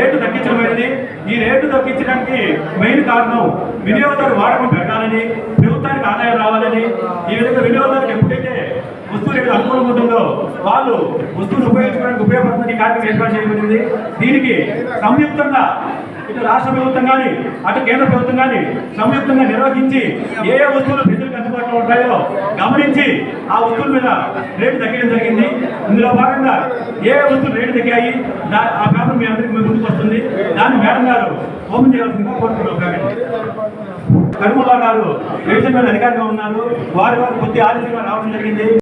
Rate తగ్గించడమైనది ఈ rate తగ్గించడానికి మెయిన్ కారణం వినియోగదారు వాడకం పెట్టాలని ప్రభుత్వానికి ఆదాయం రావాలని ఈ విధంగా వినియోగదారులకు ఎప్పుడైతే వస్తువు రేటు అనుకూలంగా ఉంటుందో వాళ్ళు వస్తువులు ఉపయోగించుకోవడానికి ఉపయోగపడుతుంది కార్యక్రమం ఏర్పాటు చేయబడింది. దీనికి సంయుక్తంగా ఇటు రాష్ట్ర ప్రభుత్వం కానీ అటు కేంద్ర ప్రభుత్వం కానీ సంయుక్తంగా నిర్వహించి ఏ ఏ వస్తువులు ప్రజలకు అందుబాటులో ఉంటాయో గమనించి ఆ వస్తువుల మీద రేటు తగ్గడం జరిగింది. ఇందులో భాగంగా ఏ వస్తువులు రేటు తగ్గాయి దా- ఆ పేపర్ మీ అందరికీ మీ ముందుకు వస్తుంది. దాన్ని మేడం గారు ఓపెన్ చేయాల్సిందిగా కోరుకుంటున్నాం కాబట్టి గారు వ్యవసాయ మీద అధికారిగా ఉన్నారు. వారి వారు కొద్ది ఆలస్యంగా రావడం జరిగింది.